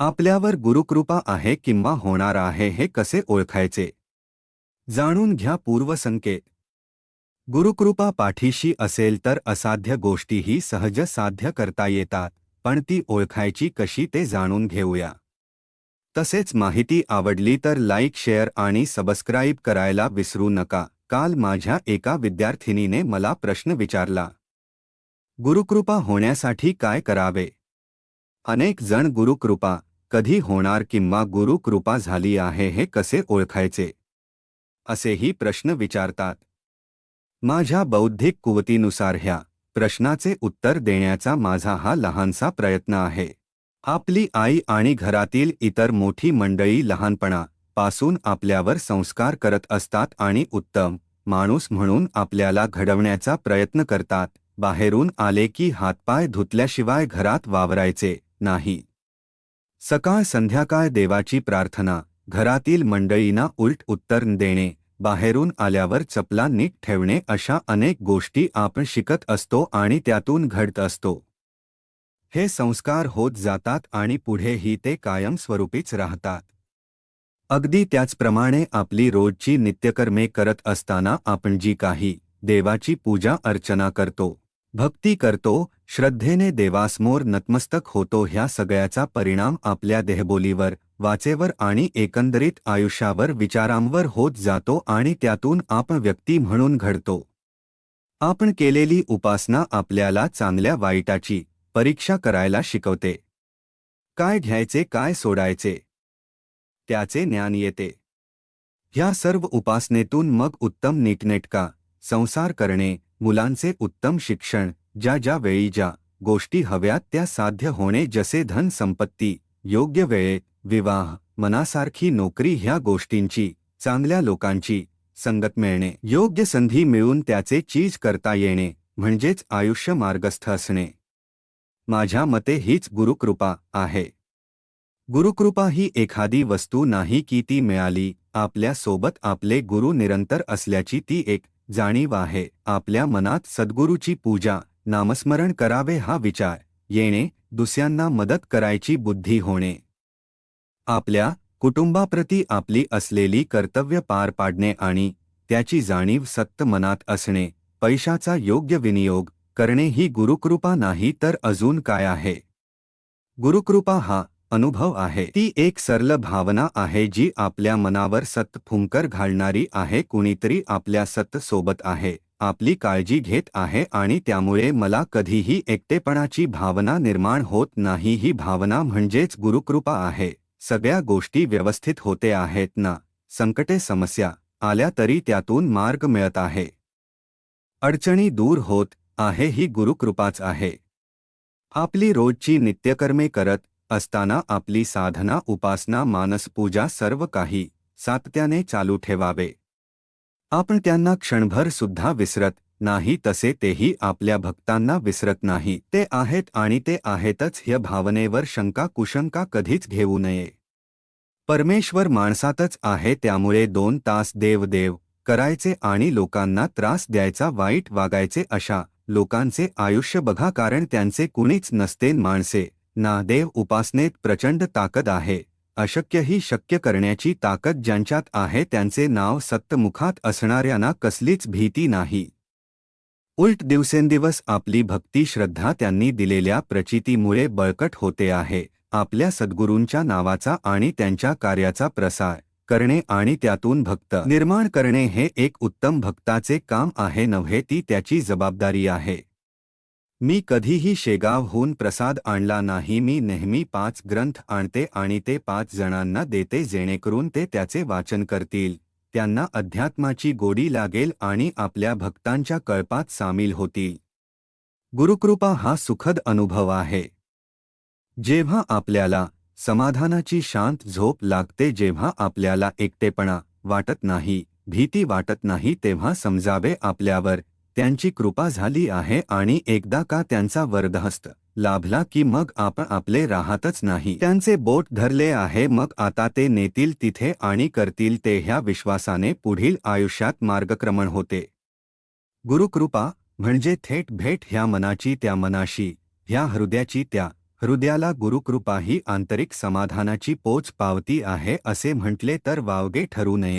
आपल्यावर गुरुकृपा आहे किंवा होणार आहे हे कसे ओळखायचे? जाणून घ्या पूर्वसंकेत गुरुकृपा पाठीशी असेल तर असाध्य गोष्टीही सहज साध्य करता येतात पण ती ओळखायची कशी ते जाणून घेऊया. तसेच माहिती आवडली तर लाईक शेअर आणि सबस्क्राईब करायला विसरू नका. काल माझ्या एका विद्यार्थिनीने मला प्रश्न विचारला. गुरुकृपा होण्यासाठी काय करावे? अनेक जण गुरुकृपा कधी होणार किंवा गुरुकृपा झाली आहे हे कसे ओळखायचे? असेही प्रश्न विचारतात. माझ्या बौद्धिक कुवतीनुसार ह्या प्रश्नाचे उत्तर देण्याचा माझा हा लहानसा प्रयत्न आहे. आपली आई आणि घरातील इतर मोठी मंडळी लहानपणा पासून आपल्यावर संस्कार करत असतात आणि उत्तम माणूस म्हणून आपल्याला घडवण्याचा प्रयत्न करतात. बाहेरून आले की हातपाय धुतल्याशिवाय घरात वावरायचे नाही. सकाळ संध्याकाळ देवाची प्रार्थना घरातील मंडळींना उलट उत्तर देणे बाहेरून आल्यावर चपला नीट ठेवणे अशा अनेक गोष्टी आपण शिकत असतो आणि त्यातून घडत असतो. हे संस्कार होत जातात आणि पुढेही ते कायमस्वरूपीच राहतात. अगदी त्याचप्रमाणे आपली रोजची नित्यकर्मे करत असताना आपण जी काही देवाची पूजा अर्चना करतो भक्ती करतो श्रद्धेने देवासमोर नतमस्तक होतो ह्या सगळ्याचा परिणाम आपल्या देहबोलीवर वाचेवर आणि एकंदरीत आयुष्यावर विचारांवर होत जातो आणि त्यातून आपण व्यक्ती म्हणून घडतो. आपण केलेली उपासना आपल्याला चांगल्या वाईटाची परीक्षा करायला शिकवते. काय घ्यायचे काय सोडायचे? त्याचे ज्ञान येते. ह्या सर्व उपासनेतून मग उत्तम नीटनेटका संसार करणे मुलांचे उत्तम शिक्षण ज्या ज्या वेळी ज्या गोष्टी हव्यात त्या साध्य होणे जसे धन संपत्ती योग्य वेळेत विवाह मनासारखी नोकरी ह्या गोष्टींची चांगल्या लोकांची संगत मिळणे योग्य संधी मिळून त्याचे चीज करता येणे म्हणजेच आयुष्य मार्गस्थ असणे. माझ्या मते हीच गुरुकृपा आहे. गुरुकृपा ही एखादी वस्तू नाही की ती मिळाली आपल्यासोबत आपले गुरु निरंतर असल्याची ती एक जाणीव आहे आपल्या मनात सद्गुरूची पूजा नामस्मरण करावे हा विचार येणे दुसऱ्यांना मदत करायची बुद्धी होणे. आपल्या कुटुंबाप्रती आपली असलेली कर्तव्य पार पाडणे आणि त्याची जाणीव सत्त मनात असणे पैशाचा योग्य विनियोग करणे ही गुरुकृपा नाही तर अजून काय आहे? गुरुकृपा हा अनुभव आहे. ती एक सरल भावना आहे जी आपल्या मनावर सत फुंकर घालणारी आहे कुणीतरी आपल्या सत्त सोबत आहे. आपली काळजी घेत आहे आणि त्यामुळे मला कधीही एकटेपणाची भावना निर्माण होत नाही. ही भावना म्हणजेच गुरुकृपा आहे. सगळ्या गोष्टी व्यवस्थित होते आहेत ना? संकटे समस्या. आल्या तरी त्यातून मार्ग मिळत आहे. अडचणी दूर होत आहे ही गुरुकृपाच आहे. आपली रोजची नित्यकर्मे करत असताना आपली साधना उपासना मानसपूजा सर्व काही सातत्याने चालू ठेवावे. आपण त्यांना क्षणभर सुद्धा विसरत नाही तसे तेही आपल्या भक्तांना विसरत नाही. ते आहेत आणि ते आहेतच ह्या भावनेवर शंका कुशंका कधीच घेऊ नये. परमेश्वर माणसातच आहे त्यामुळे दोन तास देवदेव करायचे आणि लोकांना त्रास द्यायचा वाईट वागायचे अशा लोकांचे आयुष्य बघा कारण त्यांचे कुणीच नसते माणसे. ना देव उपासनेत प्रचंड ताकद आहे. अशक्यही शक्य करण्याची ताकद ज्यांच्यात आहे त्यांचे नाव सत्तमुखात असणाऱ्यांना कसलीच भीती नाही. उलट दिवसेंदिवस आपली भक्ती श्रद्धा त्यांनी दिलेल्या प्रचितीमुळे बळकट होते आहे. आपल्या सद्गुरूंच्या नावाचा आणि त्यांच्या कार्याचा प्रसार करणे आणि त्यातून भक्त निर्माण करणे हे एक उत्तम भक्ताचे काम आहे नव्हे ती त्याची जबाबदारी आहे. मी कधीही शेगावहून प्रसाद आणला नाही मी नेहमी पाच ग्रंथ आणते आणि ते पाच जणांना देते जेणेकरून ते त्याचे वाचन करतील. त्यांना अध्यात्माची गोडी लागेल आणि आपल्या भक्तांच्या कळपात सामील होतील. गुरुकृपा हा सुखद अनुभव आहे. जेव्हा आपल्याला समाधानाची शांत झोप लागते जेव्हा आपल्याला एकटेपणा वाटत नाही भीती वाटत नाही तेव्हा समजावे आपल्यावर. त्यांची कृपा झाली आहे आणि एकदा का त्यांचा वरदहस्त लाभला की मग आपण आपले राहतच नाही. त्यांचे बोट धरले आहे मग आता ते नेतील तिथे आणि करतील ते ह्या विश्वासाने पुढील आयुष्यात मार्गक्रमण होते. गुरुकृपा म्हणजे थेट भेट ह्या मनाची त्या मनाशी ह्या हृदयाची त्या हृदयाला गुरुकृपा ही आंतरिक समाधानाची पोच पावती आहे असे म्हटले तर वावगे ठरू नये.